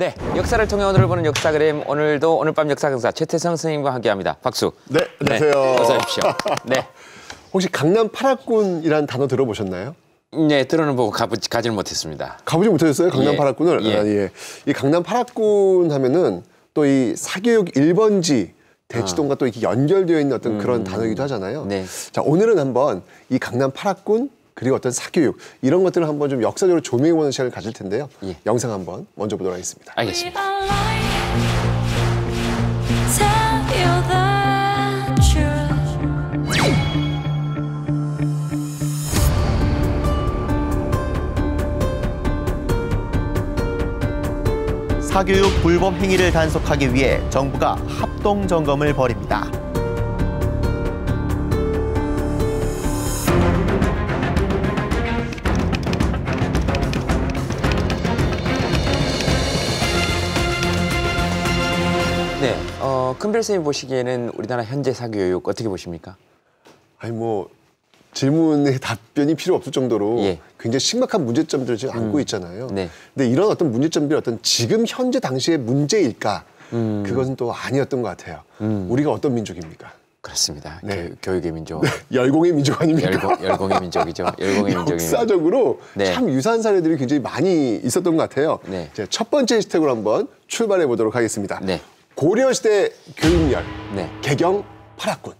네, 역사를 통해 오늘을 보는 역사 그램 오늘도 오늘 밤 역사 강사 최태성 선생님과 함께합니다. 박수. 네, 안녕하세요. 어서 오십시오. 네, 혹시 강남 파라군이라는 단어 들어보셨나요? 네 들어는 보고 가보, 가지는 못했습니다. 가보지 못하셨어요? 강남 예, 파라군을? 예. 아, 예. 이 강남 파라군 하면은 또 이 사교육 1번지 대치동과 또 이렇게 연결되어 있는 어떤 그런 단어이기도 하잖아요. 아. 음. 네. 자, 오늘은 한번 이 강남 파라군 그리고 어떤 사교육 이런 것들을 한번 좀 역사적으로 조명해보는 시간을 가질 텐데요. 예. 영상 한번 먼저 보도록 하겠습니다. 알겠습니다. 사교육 불법 행위를 단속하기 위해 정부가 합동 점검을 벌입니다. 네, 어, 큰별 선생님 보시기에는 우리나라 현재 사교육 어떻게 보십니까? 아니 뭐 질문에 답변이 필요 없을 정도로 예. 굉장히 심각한 문제점들을 지금 안고 있잖아요. 네. 근데 이런 어떤 문제점들이 어떤 지금 현재 당시의 문제일까? 음. 그것은 또 아니었던 것 같아요. 우리가 어떤 민족입니까? 그렇습니다. 네. 교, 육의 민족, 열공의 민족 아닙니까? 열공, 열공의 민족이죠. 열공의 민족이. 역사적으로 네. 참 유사한 사례들이 굉장히 많이 있었던 것 같아요. 네. 첫 번째 해시태그로 한번 출발해 보도록 하겠습니다. 네. 고려시대 교육열, 네. 개경 파라군.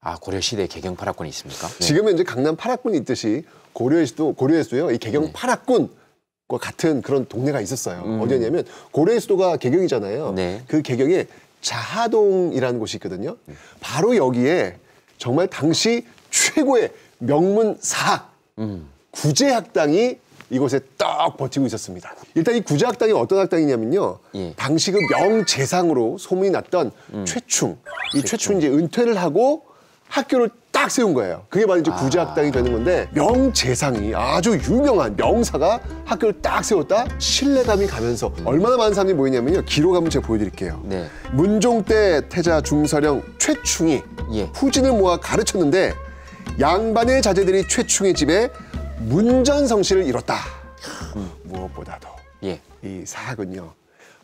아 고려 시대 개경 파라군이 있습니까? 네. 지금은 이제 강남 파라군이 있듯이 고려에서도 고려에서도요 이 개경 네. 파라군과 같은 그런 동네가 있었어요. 어디였냐면 고려의 수도가 개경이잖아요. 음. 네. 그 개경에 자하동이라는 곳이 있거든요. 바로 여기에 정말 당시 최고의 명문 사학 음. 구제학당이 이곳에 딱 버티고 있었습니다. 일단 이 구제학당이 어떤 학당이냐면요. 예. 음. 당시 그 명재상으로 소문이 났던 최충. 이 최충이 이제 은퇴를 하고 학교를 딱 세운 거예요. 그게 바로 이제 아. 구제학당이 되는 건데 명재상이 아주 유명한 명사가 학교를 딱 세웠다 신뢰감이 가면서 얼마나 많은 사람들이 모이냐면요. 기록 한번 제가 보여드릴게요. 네. 문종 때 태자 중서령 최충이 예. 후진을 모아 가르쳤는데 양반의 자제들이 최충의 집에 문전성시를 이뤘다. 무엇보다도 예. 이 사학은요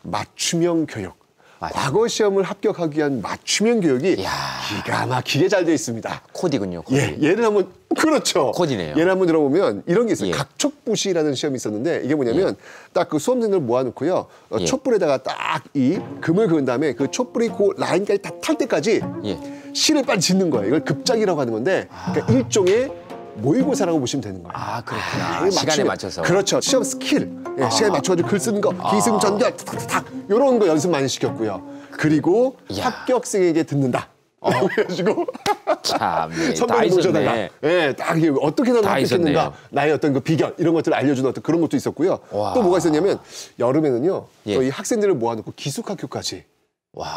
맞춤형 교육. 맞아요. 과거 시험을 합격하기 위한 맞춤형 교육이 이야. 기가 막히게 잘 돼 있습니다. 코디군요. 코디. 예, 예를 한번 그렇죠. 코디네요. 예를 한번 들어보면 이런 게 있어요. 예. 각촉부시라는 시험이 있었는데 이게 뭐냐면 딱그 수험생들 모아놓고요. 어, 예. 촛불에다가 딱 이 금을 그은 다음에 그 촛불이 그 라인까지 다 탈 때까지 예. 실을 빨리 짓는 거예요. 이걸 급작이라고 하는 건데 그러니까 일종의 모의고사라고 보시면 되는 거예요. 아 그렇구나. 시간에 맞추면- 맞춰서. 그렇죠. 시험 스킬. 예, 시간에 맞춰가지고 글 쓰는 거, 기승 전결, 탁탁탁 이런 거 연습 많이 시켰고요. 그리고 이야. 합격생에게 듣는다. 그래가지고 참, 선배님 모셔다가 있었네. 예, 딱 이게 어떻게 다 합격했는가. 나의 어떤 그 비결 이런 것들을 알려주는 어떤 그런 것도 있었고요. 와. 또 뭐가 있었냐면 여름에는요 예. 또이 학생들을 모아놓고 기숙학교까지 와,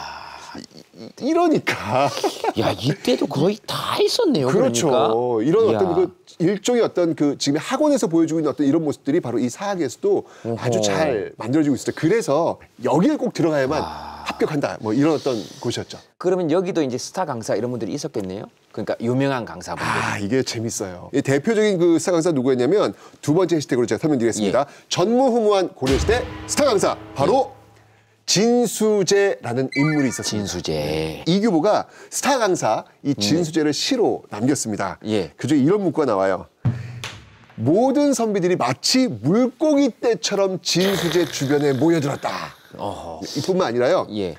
이러니까 야 이때도 거의 다 있었네요. 그렇죠. 그러니까. 이런. 어떤 그 일종의 어떤 그 지금 학원에서 보여주고 있는 어떤 이런 모습들이 바로 이 사학에서도 아주 잘 만들어지고 있어요. 그래서 여기에 꼭 들어가야만 합격한다. 뭐 이런 어떤 곳이었죠. 그러면 여기도 이제 스타 강사 이런 분들이 있었겠네요. 그러니까 유명한 강사분들. 아, 이게 재밌어요. 이 대표적인 그 스타 강사 누구였냐면 두 번째 해시태그로 제가 설명드리겠습니다. 예. 전무후무한 고려시대 스타 강사 바로 진수재라는 인물이 있었습니다. 진수재. 이규보가 스타 강사 이 진수재를 시로 남겼습니다. 예. 그중에 이런 문구가 나와요. 모든 선비들이 마치 물고기 떼처럼 진수재 주변에 모여들었다. 어허. 이뿐만 아니라요. 예.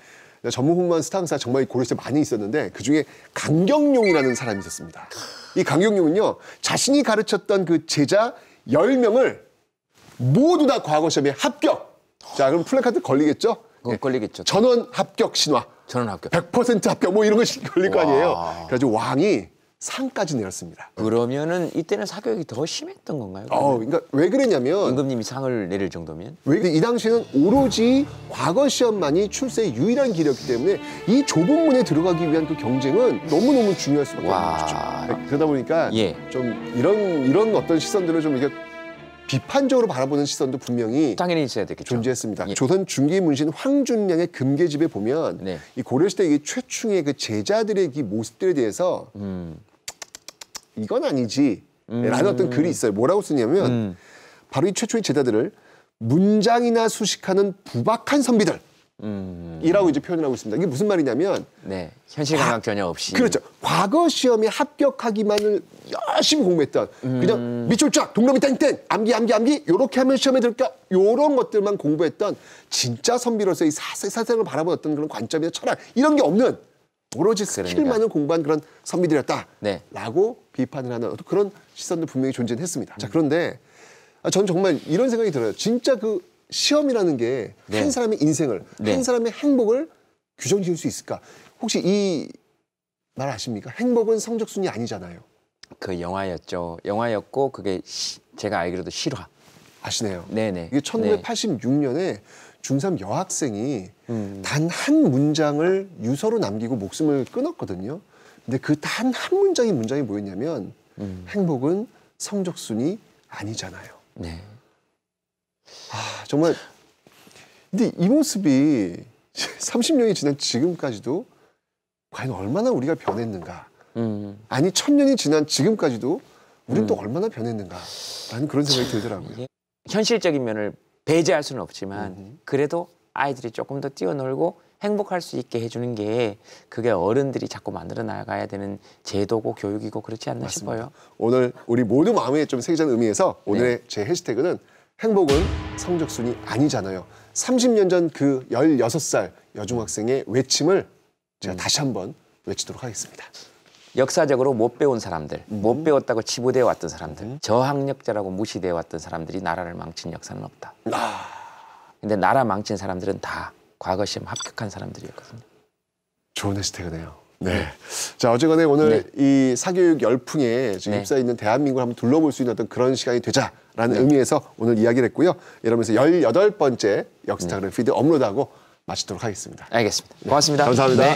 전무후무한 스타 강사 정말 고려시대 많이 있었는데 그중에 강경용이라는 사람이 있었습니다. 이 강경용은요. 자신이 가르쳤던 그 제자 10명을 모두 다 과거 시험에 합격. 자, 그럼 플래카드 걸리겠죠? 그건 예. 걸리겠죠. 전원 합격 신화. 전원 합격. 100% 합격 뭐 이런 거 걸릴 거 와. 아니에요. 그래가지고 왕이 상까지 내렸습니다. 그러면은 이때는 사교육이 더 심했던 건가요? 어, 그러니까 왜 그랬냐면 임금님이 상을 내릴 정도면? 왜이 당시에는 오로지 과거 시험만이 출세의 유일한 길이었기 때문에 이 좁은 문에 들어가기 위한 그 경쟁은 너무 너무 중요할 수밖에 와. 없는 거죠. 그러다 보니까 예. 좀 이런 이런 어떤 시선들을 좀 이렇게 비판적으로 바라보는 시선도 분명히 당연히 있어야 되겠죠. 존재했습니다. 예. 조선 중기 문신 황준량의 금계집에 보면 네. 이 고려시대 이 최충의 그 제자들의 이 모습들에 대해서 음. 이건 아니지 라는 어떤 글이 있어요. 뭐라고 쓰냐면 음. 바로 이 최초의 제자들을 문장이나 수식하는 부박한 선비들. 음, 이라고 이제 표현을 하고 있습니다. 이게 무슨 말이냐면 네. 현실 감각 전혀 없이. 그렇죠. 과거 시험에 합격하기만을 열심히 공부했던 그냥 밑줄 쫙 동그라미 땡땡 암기 암기 암기 요렇게 하면 시험에 들까 요런 것들만 공부했던 진짜 선비로서의 사세 사생을 어떤 그런 관점이나 철학 이런 게 없는 오로지 스킬만을 그러니까. 공부한 그런 선비들이었다. 네. 라고 비판을 하는 그런 시선도 분명히 존재는 했습니다. 자, 그런데 아, 전 정말 이런 생각이 들어요. 진짜 그 시험이라는 게한 네. 사람의 인생을, 네. 한 사람의 행복을 규정 지을 수 있을까? 혹시 이 말 아십니까? 행복은 성적 순이 아니잖아요. 그 영화였죠. 영화였고 그게 시- 제가 알기로도 실화. 아시네요. 네네. 이게 1986년에 중3 여학생이 음. 단한 문장을 유서로 남기고 목숨을 끊었거든요. 근데 그 단 한 문장이 문장이 뭐였냐면 음. 행복은 성적 순이 아니잖아요. 네. 아, 정말 근데 이 모습이 30년이 지난 지금까지도 과연 얼마나 우리가 변했는가? 음. 아니 천년이 지난 지금까지도 우린 또 얼마나 변했는가 라는 그런 생각이 들더라고요. 현실적인 면을 배제할 수는 없지만 음. 그래도 아이들이 조금 더 뛰어놀고 행복할 수 있게 해주는 게 그게 어른들이 자꾸 만들어 나가야 되는 제도고 교육이고 그렇지 않나 싶어요. 오늘 우리 모두 마음에 좀 새기자는 의미에서 오늘의 네. 제 해시태그는 행복은 성적순이 아니잖아요. 30년 전 그 16살 여중학생의 외침을 음. 제가 다시 한번 외치도록 하겠습니다. 역사적으로 못 배운 사람들, 음. 못 배웠다고 치부되어 왔던 사람들, 저학력자라고 무시되어 왔던 사람들이 나라를 망친 역사는 없다. 아. 근데 나라 망친 사람들은 다 과거 시험 합격한 사람들이었거든요. 좋은 해시태그네요. 네. 자, 어쨌거나 오늘 이 사교육 열풍에 지금 네. 휩싸여 있는 대한민국을 한번 둘러볼 수 있는 어떤 그런 시간이 되자라는 네. 의미에서 오늘 이야기를 했고요. 이러면서 18번째 역스타그램 네. 피드 업로드하고 마치도록 하겠습니다. 알겠습니다. 고맙습니다. 감사합니다. 네.